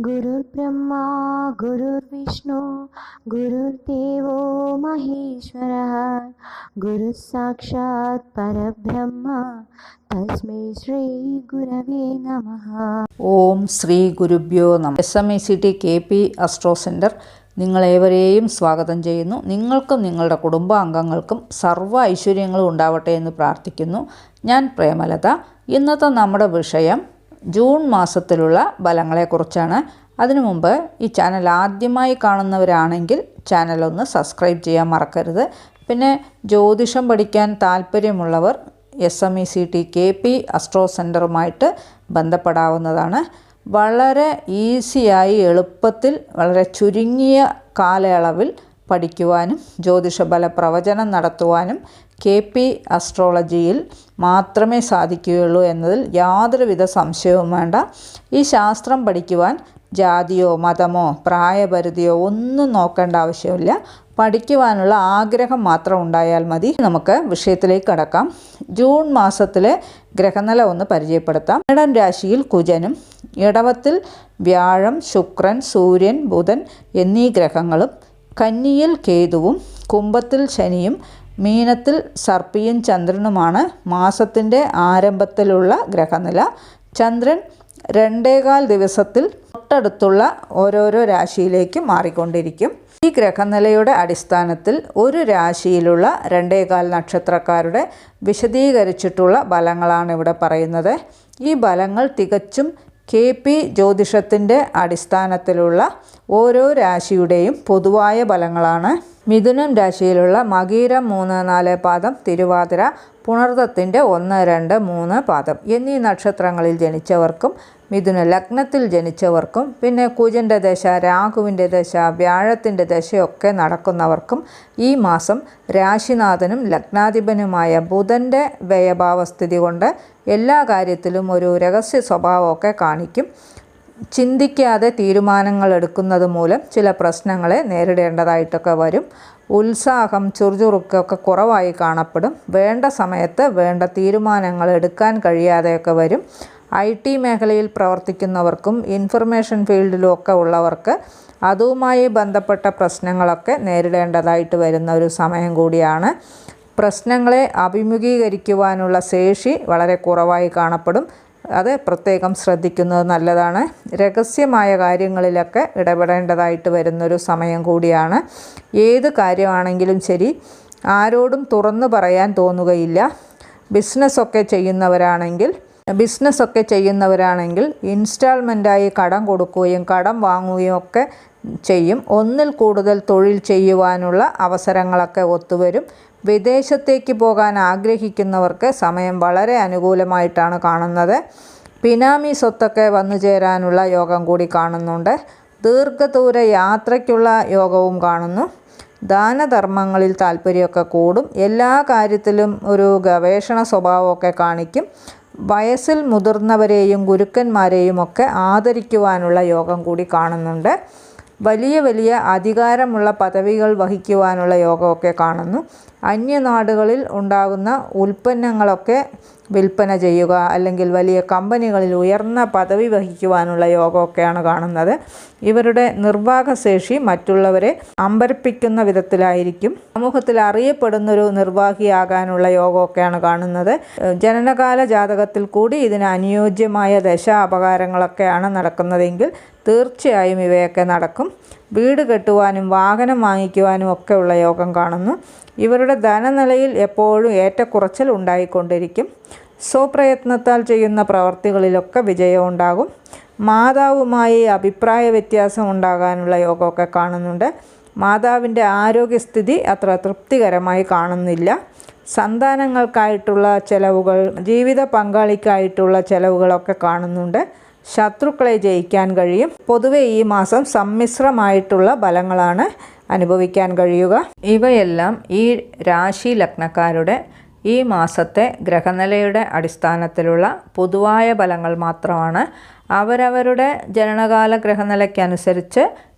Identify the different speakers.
Speaker 1: गुरुर्ब्रह्मा गुरुर्विष्णु गुरुर्देवो महेश्वरः गुरुः साक्षात् परब्रह्म तस्मै श्रीगुरवे नमः
Speaker 2: ഓം ശ്രീ ഗുരുഭ്യോ നമ S M I C T K P astro centre നിങ്ങളേവരെയും സ്വാഗതം ചെയ്യുന്നു നിങ്ങൾക്കും നിങ്ങളുടെ കുടുംബാംഗങ്ങൾക്കും സർവ്വ ഐശ്വര്യങ്ങളും ഉണ്ടാവട്ടെ എന്ന് പ്രാർത്ഥിക്കുന്നു ഞാൻ പ്രേമലത ഇന്നത്തെ നമ്മുടെ വിഷയം ജൂൺ മാസത്തിലുള്ള ഫലങ്ങളെക്കുറിച്ചാണ്. അതിനു മുമ്പ് ഈ ചാനൽ ആദ്യമായി കാണുന്നവരാണെങ്കിൽ ചാനൽ ഒന്ന് സബ്സ്ക്രൈബ് ചെയ്യാൻ മറക്കരുത്. പിന്നെ ജ്യോതിഷം പഠിക്കാൻ താല്പര്യമുള്ളവർ S M E C T K P astro സെന്ററുമായിട്ട് ബന്ധപ്പെടാവുന്നതാണ്. വളരെ ഈസിയായി എളുപ്പത്തിൽ വളരെ ചുരുങ്ങിയ കാലയളവിൽ പഠിക്കുവാനും ജ്യോതിഷബല പ്രവചനം നടത്തുവാനും കെ പി അസ്ട്രോളജിയിൽ മാത്രമേ സാധിക്കുകയുള്ളൂ എന്നതിൽ യാതൊരുവിധ സംശയവും വേണ്ട. ഈ ശാസ്ത്രം പഠിക്കുവാൻ ജാതിയോ മതമോ പ്രായപരിധിയോ ഒന്നും നോക്കേണ്ട ആവശ്യമില്ല. പഠിക്കുവാനുള്ള ആഗ്രഹം മാത്രം ഉണ്ടായാൽ മതി. നമുക്ക് വിഷയത്തിലേക്ക് കടക്കാം. ജൂൺ മാസത്തിലെ ഗ്രഹനില ഒന്ന് പരിചയപ്പെടുത്താം. ഇടം രാശിയിൽ കുജനും ഇടവത്തിൽ വ്യാഴം ശുക്രൻ സൂര്യൻ ബുധൻ എന്നീ ഗ്രഹങ്ങളും കന്നിയിൽ കേതുവും കുംഭത്തിൽ ശനിയും മീനത്തിൽ സർപ്പിയും ചന്ദ്രനുമാണ് മാസത്തിന്റെ ആരംഭത്തിലുള്ള ഗ്രഹനില. ചന്ദ്രൻ രണ്ടേകാൽ ദിവസത്തിൽ തൊട്ടടുത്തുള്ള ഓരോരോ രാശിയിലേക്ക് മാറിക്കൊണ്ടിരിക്കും. ഈ ഗ്രഹനിലയുടെ അടിസ്ഥാനത്തിൽ ഒരു രാശിയിലുള്ള രണ്ടേകാൽ നക്ഷത്രക്കാരുടെ വിശദീകരിച്ചിട്ടുള്ള ബലങ്ങളാണ് ഇവിടെ പറയുന്നത്. ഈ ബലങ്ങൾ തികച്ചും കെ പി ജ്യോതിഷത്തിന്റെ അടിസ്ഥാനത്തിലുള്ള ഓരോ രാശിയുടെയും പൊതുവായ ഫലങ്ങളാണ്. മിഥുനം രാശിയിലുള്ള മകീരം മൂന്ന് നാല് പാദം തിരുവാതിര പുണർദത്തിന്റെ ഒന്ന് രണ്ട് മൂന്ന് പാദം എന്നീ നക്ഷത്രങ്ങളിൽ ജനിച്ചവർക്കും മിഥുന ലഗ്നത്തിൽ ജനിച്ചവർക്കും പിന്നെ കുജന്റെ ദശ രാഹുവിന്റെ ദശ വ്യാഴത്തിന്റെ ദശയൊക്കെ നടക്കുന്നവർക്കും ഈ മാസം രാശിനാഥനും ലഗ്നാധിപനുമായ ബുധന്റെ വ്യയഭാവസ്ഥിതി കൊണ്ട് എല്ലാ കാര്യത്തിലും ഒരു രഹസ്യ സ്വഭാവമൊക്കെ കാണിക്കും. ചിന്തിക്കാതെ തീരുമാനങ്ങൾ എടുക്കുന്നത് മൂലം ചില പ്രശ്നങ്ങളെ നേരിടേണ്ടതായിട്ടൊക്കെ വരും. ഉത്സാഹം ചുറുചുറുക്കൊക്കെ കുറവായി കാണപ്പെടും. വേണ്ട സമയത്ത് വേണ്ട തീരുമാനങ്ങൾ എടുക്കാൻ കഴിയാതെയൊക്കെ വരും. ഐ ടി മേഖലയിൽ പ്രവർത്തിക്കുന്നവർക്കും ഇൻഫർമേഷൻ ഫീൽഡിലും ഒക്കെ ഉള്ളവർക്ക് അതുമായി ബന്ധപ്പെട്ട പ്രശ്നങ്ങളൊക്കെ നേരിടേണ്ടതായിട്ട് വരുന്ന ഒരു സമയം കൂടിയാണ്. പ്രശ്നങ്ങളെ അഭിമുഖീകരിക്കുവാനുള്ള ശേഷി വളരെ കുറവായി കാണപ്പെടും. അത് പ്രത്യേകം ശ്രദ്ധിക്കുന്നത് നല്ലതാണ്. രഹസ്യമായ കാര്യങ്ങളിലൊക്കെ ഇടപെടേണ്ടതായിട്ട് വരുന്നൊരു സമയം കൂടിയാണ്. ഏത് കാര്യമാണെങ്കിലും ശരി ആരോടും തുറന്നു പറയാൻ തോന്നുകയില്ല. ബിസിനസ്സൊക്കെ ചെയ്യുന്നവരാണെങ്കിൽ ബിസിനസ്സൊക്കെ ചെയ്യുന്നവരാണെങ്കിൽ ഇൻസ്റ്റാൾമെന്റായി കടം കൊടുക്കുകയും കടം വാങ്ങുകയും ഒക്കെ ചെയ്യും. ഒന്നിൽ കൂടുതൽ തൊഴിൽ ചെയ്യുവാനുള്ള അവസരങ്ങളൊക്കെ ഒത്തുവരും. വിദേശത്തേക്ക് പോകാൻ ആഗ്രഹിക്കുന്നവർക്ക് സമയം വളരെ അനുകൂലമായിട്ടാണ് കാണുന്നത്. പിനാമി സ്വത്തൊക്കെ വന്നു ചേരാനുള്ള യോഗം കൂടി കാണുന്നുണ്ട്. ദീർഘദൂര യാത്രയ്ക്കുള്ള യോഗവും കാണുന്നു. ദാനധർമ്മങ്ങളിൽ താല്പര്യമൊക്കെ കൂടും. എല്ലാ കാര്യത്തിലും ഒരു ഗവേഷണ സ്വഭാവമൊക്കെ കാണിക്കും. വയസ്സിൽ മുതിർന്നവരെയും ഗുരുക്കന്മാരെയും ഒക്കെ ആദരിക്കുവാനുള്ള യോഗം കൂടി കാണുന്നുണ്ട്. വലിയ വലിയ അധികാരമുള്ള പദവികൾ വഹിക്കുവാനുള്ള യോഗമൊക്കെ കാണുന്നു. അന്യനാടുകളിൽ ഉണ്ടാകുന്ന ഉൽപ്പന്നങ്ങളൊക്കെ വിൽപ്പന ചെയ്യുക അല്ലെങ്കിൽ വലിയ കമ്പനികളിൽ ഉയർന്ന പദവി വഹിക്കുവാനുള്ള യോഗമൊക്കെയാണ് കാണുന്നത്. ഇവരുടെ നിർവാഹശേഷി മറ്റുള്ളവരെ അമ്പരപ്പിക്കുന്ന വിധത്തിലായിരിക്കും. സമൂഹത്തിൽ അറിയപ്പെടുന്നൊരു നിർവാഹിയാകാനുള്ള യോഗമൊക്കെയാണ് കാണുന്നത്. ജനനകാല ജാതകത്തിൽ കൂടി ഇതിന് അനുയോജ്യമായ ദശ അപകാരങ്ങളൊക്കെയാണ് നടക്കുന്നതെങ്കിൽ തീർച്ചയായും ഇവയൊക്കെ നടക്കും. വീട് കെട്ടുവാനും വാഹനം വാങ്ങിക്കുവാനും ഒക്കെയുള്ള യോഗം കാണുന്നു. ഇവരുടെ ധനനിലയിൽ എപ്പോഴും ഏറ്റക്കുറച്ചിൽ ഉണ്ടായിക്കൊണ്ടിരിക്കും. സ്വപ്രയത്നത്താൽ ചെയ്യുന്ന പ്രവർത്തികളിലൊക്കെ വിജയമുണ്ടാകും മാതാവുമായി അഭിപ്രായ വ്യത്യാസം ഉണ്ടാകാനുള്ള യോഗമൊക്കെ കാണുന്നുണ്ട്. മാതാവിന്റെ ആരോഗ്യസ്ഥിതി അത്ര തൃപ്തികരമായി കാണുന്നില്ല. സന്താനങ്ങൾക്കായിട്ടുള്ള ചെലവുകൾ ജീവിത പങ്കാളിക്കായിട്ടുള്ള ചെലവുകളൊക്കെ കാണുന്നുണ്ട്. ശത്രുക്കളെ ജയിക്കാൻ കഴിയും. പൊതുവെ ഈ മാസം സമ്മിശ്രമായിട്ടുള്ള ബലങ്ങളാണ് അനുഭവിക്കാൻ കഴിയുക. ഇവയെല്ലാം ഈ രാശി ലഗ്നക്കാരുടെ ഈ മാസത്തെ ഗ്രഹനിലയുടെ അടിസ്ഥാനത്തിലുള്ള പൊതുവായ ഫലങ്ങൾ മാത്രമാണ്. അവരവരുടെ ജനനകാല ഗ്രഹനിലയ്ക്കനുസരിച്ച്